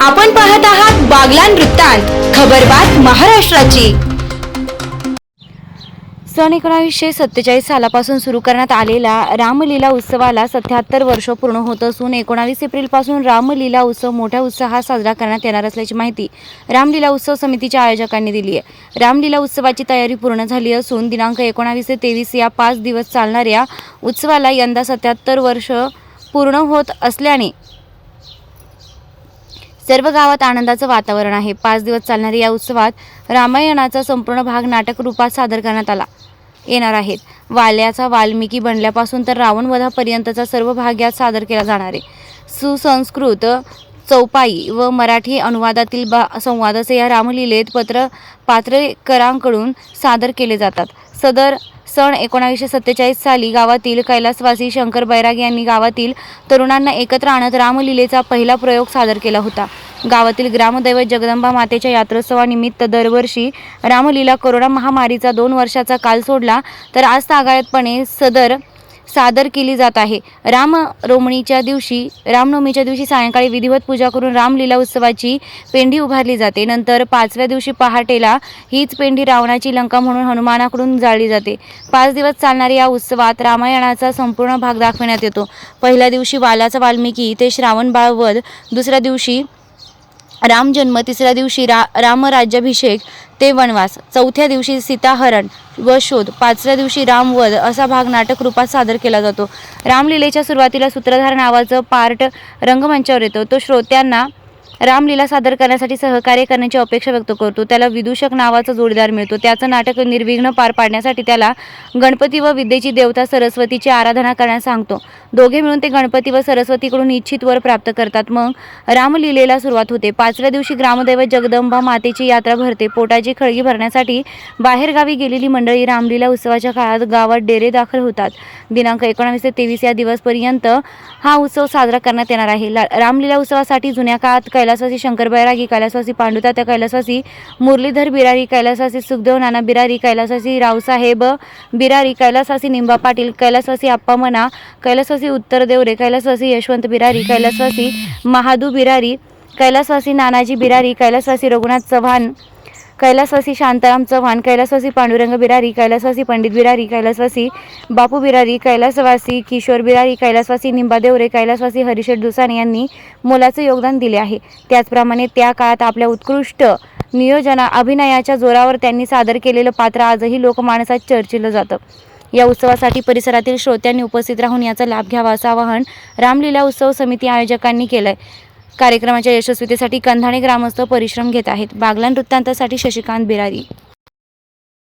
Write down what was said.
आपण पाहत आहात बागलान वृत्तांत खबरबात महाराष्ट्राची. सन एकोणावीसशे सत्तेचाळीस सालापासून सुरू करण्यात आलेला रामलीला उत्सवाला सत्याहत्तर वर्ष पूर्ण होत असून एकोणावीस एप्रिलपासून रामलीला उत्सव मोठ्या उत्साहात साजरा करण्यात येणार असल्याची माहिती रामलीला उत्सव समितीच्या आयोजकांनी दिली आहे. रामलीला उत्सवाची तयारी पूर्ण झाली असून दिनांक एकोणावीस ते तेवीस या पाच दिवस चालणाऱ्या उत्सवाला यंदा सत्याहत्तर वर्ष पूर्ण होत असल्याने सर्व गावात आनंदाचं वातावरण आहे. पाच दिवस चालणाऱ्या या उत्सवात रामायणाचा संपूर्ण भाग नाटक रूपात सादर करण्यात आला. येणार आहेत. वाल्याचा वाल्मिकी बनल्यापासून तर रावणवधापर्यंतचा सर्व भाग यात सादर केला जाणार आहे. सुसंस्कृत चौपाई व मराठी अनुवादातील बा संवादाचे या रामलीलेत पत्र पात्रकरांकडून सादर केले जातात. सदर सन एकोणावीसशे सत्तेचाळीस साली गावातील कैलासवासी शंकर बैराग यांनी गावातील तरुणांना एकत्र आणत रामलीलेचा पहिला प्रयोग सादर केला होता. गावातील ग्रामदैवत जगदंबा मातेच्या यात्रोत्सवानिमित्त दरवर्षी रामलीला कोरोना महामारीचा दोन वर्षाचा काल सोडला तर आज तागायतपणे सदर सादर केली जात आहे. राम रोमणीच्या दिवशी रामनवमीच्या दिवशी सायंकाळी विधिवत पूजा करून रामलीला उत्सवाची पेंढी उभारली जाते. नंतर पाचव्या दिवशी पहाटेला हीच पेंढी रावणाची लंका म्हणून हनुमानाकडून जाळली जाते. पाच दिवस चालणाऱ्या या उत्सवात रामायणाचा संपूर्ण भाग दाखवण्यात येतो. पहिल्या दिवशी वालाचा वाल्मिकी ते श्रावण बाळ वध दुसऱ्या दिवशी रामजन्म तिसऱ्या दिवशी रा रामराज्याभिषेक ते वनवास. चौथ्या दिवशी सीताहरण व शोध. पाचव्या दिवशी रामवध असा भाग नाटक रूपात सादर केला जातो. रामलीलेच्या सुरुवातीला सूत्रधार नावाचं पार्ट रंगमंचावर येतो. तो श्रोत्यांना रामलीला सादर करण्यासाठी सहकार्य करण्याची अपेक्षा व्यक्त करतो. त्याला विदूषक नावाचा जोडीदार मिळतो. त्याचं नाटक निर्विघ्न पार पाडण्यासाठी त्याला गणपती व विद्येची देवता सरस्वतीची आराधना करण्यास सांगतो. दोघे मिळून ते गणपती व सरस्वतीकडून इच्छित वर प्राप्त करतात. मग रामलीलेला सुरुवात होते. पाचव्या दिवशी ग्रामदैवत जगदंबा मातेची यात्रा भरते. पोटाची खळगी भरण्यासाठी बाहेरगावी गेलेली मंडळी रामलीला उत्सवाच्या काळात गावात डेरे दाखल होतात. दिनांक एकोणावीस ते तेवीस या दिवसपर्यंत हा उत्सव साजरा करण्यात येणार आहे. ला- रामलीला उत्सवासाठी जुन्या काळात कैलासवासी शंकर बैरागी कैलासवासी पांडुतात्या कैलासवासी मुरलीधर बिरारी कैलासवासी सुखदेव नाना बिरारी कैलासवासी रावसाहेब बिरारी कैलासवासी निंबा पाटील कैलासवासी आप्पा मना कैलासवासी उत्तर देवरे कैलासवासी यशवंत बिरारी कैलासवासी महादू बिरारी कैलासवासी नानाजी बिरारी कैलासवासी रघुनाथ चव्हाण कैलासवासी शांताराम चव्हाण कैलासवासी पांडुरंग बिरारी कैलासवासी पंडित बिरारी कैलासवासी बापू बिरारी कैलासवासी किशोर बिरारी कैलासवासी निंबा देवरे कैलासवासी हरिशेठ दुसाने यांनी मोलाचे योगदान दिले आहे. त्याचप्रमाणे त्या काळात आपल्या उत्कृष्ट नियोजना अभिनयाच्या जोरावर त्यांनी सादर केलेलं पात्र आजही लोकमानसात चर्चिलं जातं. या उत्सवासाठी परिसरातील श्रोत्यांनी उपस्थित राहून याचा लाभ घ्यावा असं आवाहन रामलीला उत्सव समिती आयोजकांनी केलंय. कार्यक्रमाच्या यशस्वीतेसाठी कंधाणे ग्रामस्थ परिश्रम घेत आहेत. बागलान वृत्तांतासाठी शशिकांत बिरारी.